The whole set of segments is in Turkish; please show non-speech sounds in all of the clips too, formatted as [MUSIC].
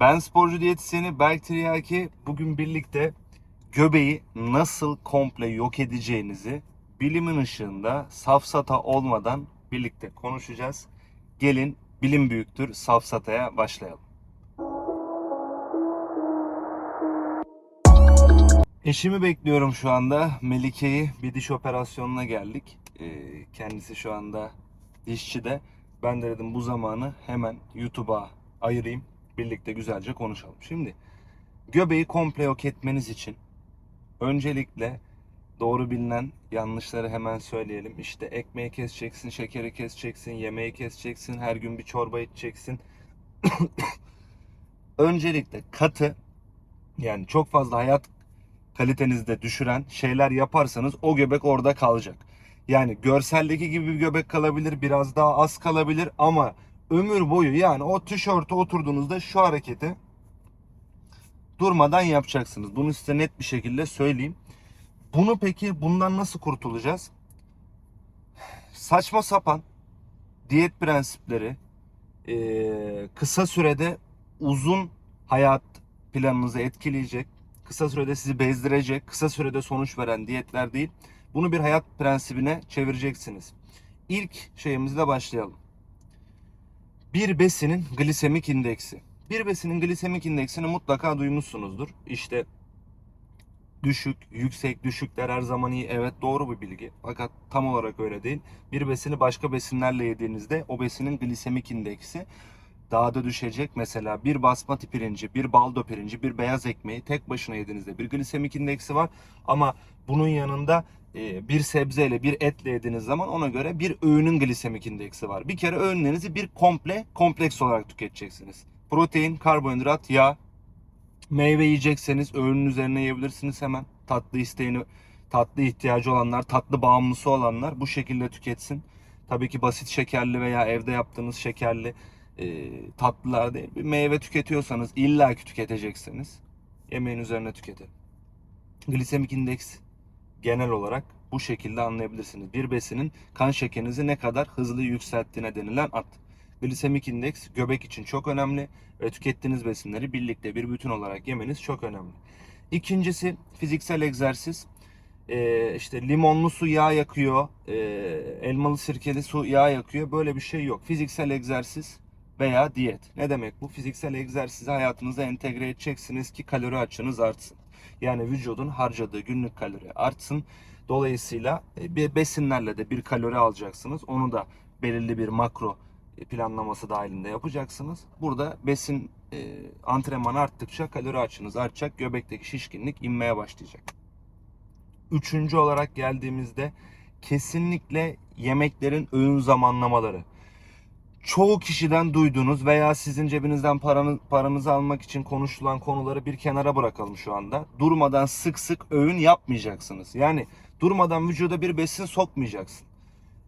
Ben sporcu diyetisyeni Berk Tiryaki. Bugün birlikte göbeği nasıl komple yok edeceğinizi bilimin ışığında safsata olmadan birlikte konuşacağız. Gelin bilim büyüktür safsataya başlayalım. Eşimi bekliyorum şu anda. Melike'yi bir diş operasyonuna geldik. Ee, kendisi şu anda dişçide. Ben de dedim bu zamanı hemen YouTube'a ayırayım. Birlikte güzelce konuşalım. Şimdi göbeği komple yok etmeniz için öncelikle doğru bilinen yanlışları hemen söyleyelim. İşte ekmeği keseceksin, şekeri keseceksin, yemeği keseceksin, her gün bir çorba içeceksin. [COUGHS] öncelikle katı yani çok fazla hayat kalitenizi de düşüren şeyler yaparsanız o göbek orada kalacak. Yani görseldeki gibi bir göbek kalabilir, biraz daha az kalabilir ama ömür boyu yani o tişörte oturduğunuzda şu hareketi durmadan yapacaksınız. Bunu size net bir şekilde söyleyeyim. Bunu peki bundan nasıl kurtulacağız? Saçma sapan diyet prensipleri eee, kısa sürede uzun hayat planınızı etkileyecek, kısa sürede sizi bezdirecek, kısa sürede sonuç veren diyetler değil. Bunu bir hayat prensibine çevireceksiniz. İlk şeyimizle başlayalım. Bir besinin glisemik indeksi. Bir besinin glisemik indeksini mutlaka duymuşsunuzdur. İşte düşük, yüksek, düşükler her zaman iyi. Evet doğru bir bilgi. Fakat tam olarak öyle değil. Bir besini başka besinlerle yediğinizde o besinin glisemik indeksi daha da düşecek. Mesela bir basmati pirinci, bir baldo pirinci, bir beyaz ekmeği tek başına yediğinizde bir glisemik indeksi var. Ama bunun yanında bir sebzeyle, bir etle yediğiniz zaman ona göre bir öğünün glisemik indeksi var. Bir kere öğünlerinizi bir komple, kompleks olarak tüketeceksiniz. Protein, karbonhidrat, yağ, meyve yiyecekseniz öğünün üzerine yiyebilirsiniz hemen. Tatlı isteğini, tatlı ihtiyacı olanlar, tatlı bağımlısı olanlar bu şekilde tüketsin. Tabii ki basit şekerli veya evde yaptığınız şekerli e, tatlılar değil. Bir meyve tüketiyorsanız illaki tüketeceksiniz. Yemeğin üzerine tüketin. Glisemik indeks genel olarak bu şekilde anlayabilirsiniz. Bir besinin kan şekerinizi ne kadar hızlı yükselttiğine denilen ad. Glisemik indeks göbek için çok önemli ve tükettiğiniz besinleri birlikte bir bütün olarak yemeniz çok önemli. İkincisi fiziksel egzersiz. Ee, işte limonlu su yağ yakıyor, ee, elmalı sirkeli su yağ yakıyor. Böyle bir şey yok. Fiziksel egzersiz veya diyet. Ne demek bu? Fiziksel egzersizi hayatınıza entegre edeceksiniz ki kalori açığınız artsın. Yani vücudun harcadığı günlük kalori artsın. Dolayısıyla e, besinlerle de bir kalori alacaksınız. Onu da belirli bir makro e, planlaması dahilinde yapacaksınız. Burada besin e, antrenmanı arttıkça kalori açığınız artacak. Göbekteki şişkinlik inmeye başlayacak. Üçüncü olarak geldiğimizde kesinlikle yemeklerin öğün zamanlamaları çoğu kişiden duyduğunuz veya sizin cebinizden paranı, paranızı almak için konuşulan konuları bir kenara bırakalım şu anda. Durmadan sık sık öğün yapmayacaksınız. Yani durmadan vücuda bir besin sokmayacaksın.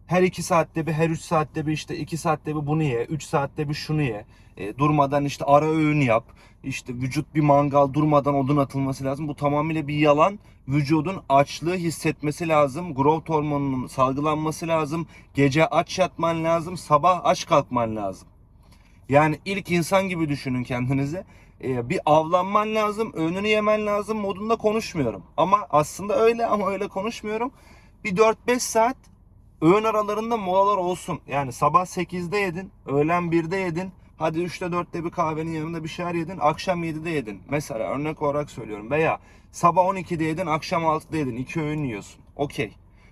Her 2 saatte bir, her 3 saatte bir işte 2 saatte bir bunu ye, 3 saatte bir şunu ye. E, durmadan işte ara öğün yap. İşte vücut bir mangal durmadan odun atılması lazım. Bu tamamıyla bir yalan. Vücudun açlığı hissetmesi lazım. Growth hormonunun salgılanması lazım. Gece aç yatman lazım. Sabah aç kalkman lazım. Yani ilk insan gibi düşünün kendinizi. Ee, bir avlanman lazım, öğününü yemen lazım modunda konuşmuyorum. Ama aslında öyle ama öyle konuşmuyorum. Bir 4-5 saat öğün aralarında molalar olsun. Yani sabah 8'de yedin, öğlen 1'de yedin. Hadi 3'te 4'te bir kahvenin yanında bir şeyler yedin. Akşam 7'de yedin. Mesela örnek olarak söylüyorum. Veya sabah 12'de yedin, akşam 6'da yedin. İki öğün yiyorsun. Okey.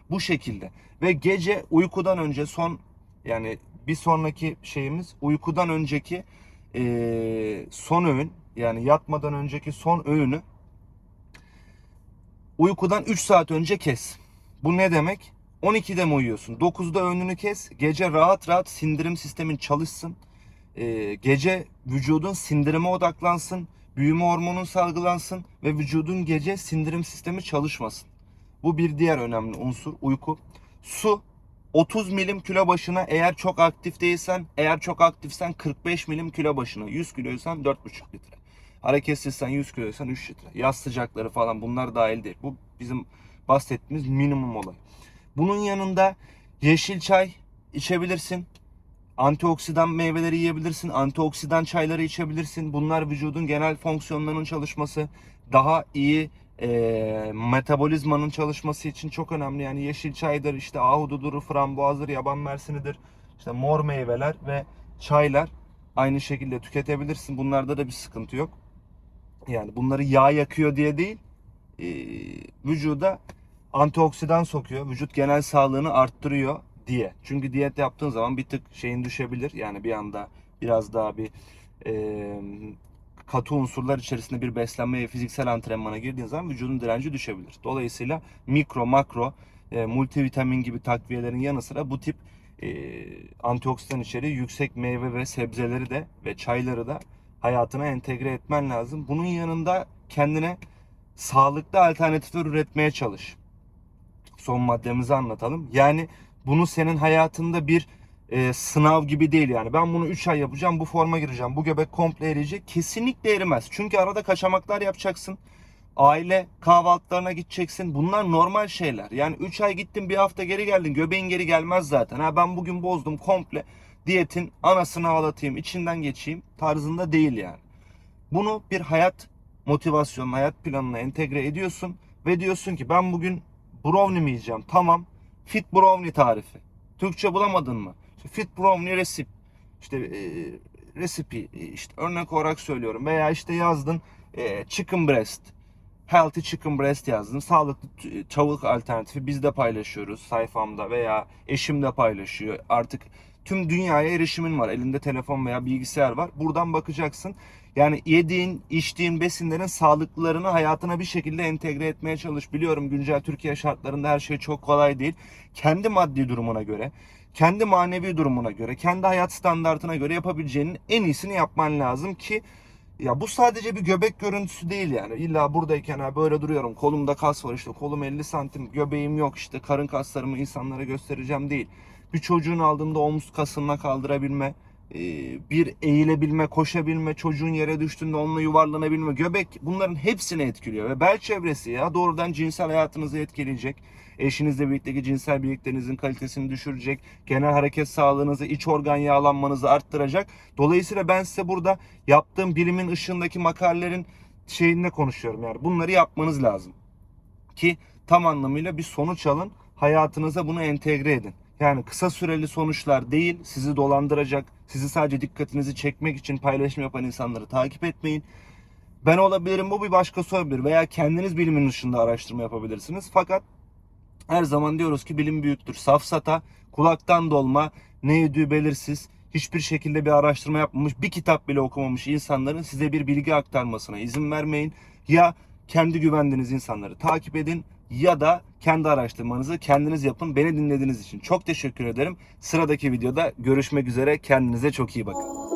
Bu şekilde. Ve gece uykudan önce son yani bir sonraki şeyimiz uykudan önceki eee, son öğün yani yatmadan önceki son öğünü uykudan 3 saat önce kes. Bu ne demek? 12'de mi uyuyorsun? 9'da öğününü kes. Gece rahat rahat sindirim sistemin çalışsın. Ee, gece vücudun sindirime odaklansın. Büyüme hormonun salgılansın. Ve vücudun gece sindirim sistemi çalışmasın. Bu bir diğer önemli unsur uyku. Su 30 milim kilo başına eğer çok aktif değilsen, eğer çok aktifsen 45 milim kilo başına. 100 kiloysan 4,5 litre. Hareketsizsen 100 kiloysan 3 litre. Yaz sıcakları falan bunlar dahil değil. Bu bizim bahsettiğimiz minimum olay. Bunun yanında yeşil çay içebilirsin. Antioksidan meyveleri yiyebilirsin, antioksidan çayları içebilirsin. Bunlar vücudun genel fonksiyonlarının çalışması, daha iyi e, metabolizmanın çalışması için çok önemli. Yani yeşil çaydır, işte ahududur, frambuazdır, yaban mersinidir, işte mor meyveler ve çaylar aynı şekilde tüketebilirsin. Bunlarda da bir sıkıntı yok. Yani bunları yağ yakıyor diye değil, e, vücuda antioksidan sokuyor. Vücut genel sağlığını arttırıyor diye. Çünkü diyet yaptığın zaman bir tık şeyin düşebilir. Yani bir anda biraz daha bir e, katı unsurlar içerisinde bir beslenme fiziksel antrenmana girdiğin zaman vücudun direnci düşebilir. Dolayısıyla mikro, makro, e, multivitamin gibi takviyelerin yanı sıra bu tip e, antioksidan içeriği yüksek meyve ve sebzeleri de ve çayları da hayatına entegre etmen lazım. Bunun yanında kendine sağlıklı alternatifler üretmeye çalış. Son maddemizi anlatalım. Yani bunu senin hayatında bir e, sınav gibi değil yani. Ben bunu 3 ay yapacağım, bu forma gireceğim, bu göbek komple eriyecek. Kesinlikle erimez. Çünkü arada kaçamaklar yapacaksın. Aile kahvaltılarına gideceksin. Bunlar normal şeyler. Yani 3 ay gittin, bir hafta geri geldin. Göbeğin geri gelmez zaten. Ha ben bugün bozdum komple. Diyetin anasını ağlatayım, içinden geçeyim tarzında değil yani. Bunu bir hayat motivasyonuna, hayat planına entegre ediyorsun ve diyorsun ki ben bugün brownie mi yiyeceğim? Tamam. Fit brownie tarifi. Türkçe bulamadın mı? İşte fit brownie recipe. İşte e, recipe e, işte örnek olarak söylüyorum veya işte yazdın e, chicken breast. Healthy chicken breast yazdın. Sağlıklı t- tavuk alternatifi biz de paylaşıyoruz sayfamda veya eşim de paylaşıyor. Artık tüm dünyaya erişimin var. Elinde telefon veya bilgisayar var. Buradan bakacaksın. Yani yediğin, içtiğin besinlerin sağlıklılarını hayatına bir şekilde entegre etmeye çalış. Biliyorum güncel Türkiye şartlarında her şey çok kolay değil. Kendi maddi durumuna göre, kendi manevi durumuna göre, kendi hayat standartına göre yapabileceğinin en iyisini yapman lazım ki ya bu sadece bir göbek görüntüsü değil yani. İlla buradayken ha böyle duruyorum. Kolumda kas var işte kolum 50 santim. Göbeğim yok işte karın kaslarımı insanlara göstereceğim değil. Bir çocuğun aldığında omuz kasına kaldırabilme, bir eğilebilme, koşabilme, çocuğun yere düştüğünde onunla yuvarlanabilme, göbek bunların hepsini etkiliyor. Ve bel çevresi ya doğrudan cinsel hayatınızı etkileyecek. Eşinizle birlikteki cinsel birlikteliğinizin kalitesini düşürecek. Genel hareket sağlığınızı, iç organ yağlanmanızı arttıracak. Dolayısıyla ben size burada yaptığım bilimin ışığındaki makalelerin şeyinde konuşuyorum yani. Bunları yapmanız lazım. Ki tam anlamıyla bir sonuç alın. Hayatınıza bunu entegre edin. Yani kısa süreli sonuçlar değil, sizi dolandıracak, sizi sadece dikkatinizi çekmek için paylaşım yapan insanları takip etmeyin. Ben olabilirim, bu bir başkası olabilir veya kendiniz bilimin dışında araştırma yapabilirsiniz. Fakat her zaman diyoruz ki bilim büyüktür. Safsata, kulaktan dolma, ne yediği belirsiz, hiçbir şekilde bir araştırma yapmamış, bir kitap bile okumamış insanların size bir bilgi aktarmasına izin vermeyin. Ya kendi güvendiğiniz insanları takip edin ya da kendi araştırmanızı kendiniz yapın. Beni dinlediğiniz için çok teşekkür ederim. Sıradaki videoda görüşmek üzere. Kendinize çok iyi bakın.